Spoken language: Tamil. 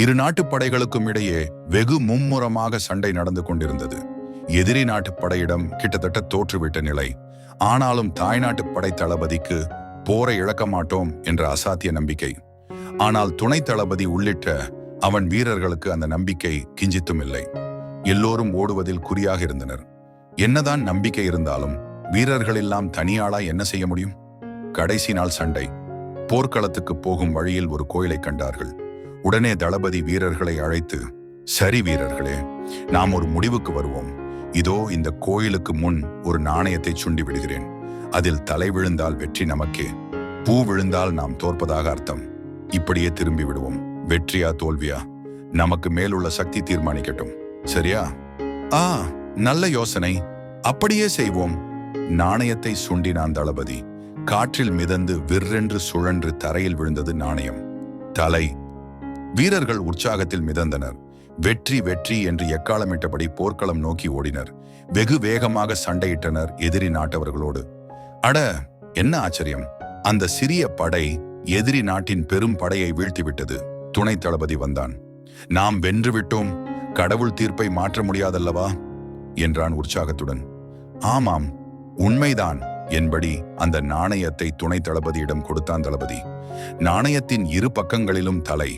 இரு நாட்டுப் படைகளுக்கும் இடையே வெகு மும்முரமாக சண்டை நடந்து கொண்டிருந்தது. எதிரி நாட்டுப் படையிடம் கிட்டத்தட்ட தோற்றுவிட்ட நிலை. ஆனாலும் தாய்நாட்டுப் படை தளபதிக்கு போரை இழக்க மாட்டோம் என்ற அசாத்திய நம்பிக்கை. ஆனால் துணை தளபதி உள்ளிட்ட அவன் வீரர்களுக்கு அந்த நம்பிக்கை கிஞ்சித்தும் இல்லை. எல்லோரும் ஓடுவதில் குறியாக இருந்தனர். என்னதான் நம்பிக்கை இருந்தாலும் வீரர்கள் எல்லாம் தனியாளா என்ன செய்ய முடியும்? கடைசி நாள் சண்டை. போர்க்களத்துக்கு போகும் வழியில் ஒரு கோயிலை கண்டார்கள். உடனே தளபதி வீரர்களை அழைத்து சரி வீரர்களே நாம் ஒரு முடிவுக்கு வருவோம். இதோ இந்த கோயிலுக்கு முன் ஒரு நாணயத்தை சுண்டி விடுகிறேன். அதில் தலை விழுந்தால் வெற்றி நமக்கே பூ விழுந்தால் நாம் தோற்பதாக அர்த்தம். இப்படியே திரும்பி விடுவோம். வெற்றியா தோல்வியா? நமக்கு மேலுள்ள சக்தி தீர்மானிக்கட்டும். சரியா? ஆ நல்ல யோசனை. அப்படியே செய்வோம். நாணயத்தை சுண்டினான் தளபதி. காற்றில் மிதந்து விற்றென்று சுழன்று தரையில் விழுந்தது நாணயம். தலை வீரர்கள் உற்சாகத்தில் மிதந்தனர். வெற்றி வெற்றி என்று எக்காலமிட்டபடி போர்க்களம் நோக்கி ஓடினர். வெகு வேகமாக சண்டையிட்டனர் எதிரி நாட்டவர்களோடு. அட என்ன ஆச்சரியம். அந்த சிறிய படை எதிரி நாட்டின் பெரும் படையை வீழ்த்திவிட்டது. துணை தளபதி வந்தான். நாம் வென்று விட்டோம் கடவுள் தீர்ப்பை மாற்ற முடியாதல்லவா? என்றான் உற்சாகத்துடன். ஆமாம் உண்மைதான் என்படி அந்த நாணயத்தை துணை தளபதியிடம் கொடுத்தான் தளபதி. நாணயத்தின் இரு பக்கங்களிலும் தலை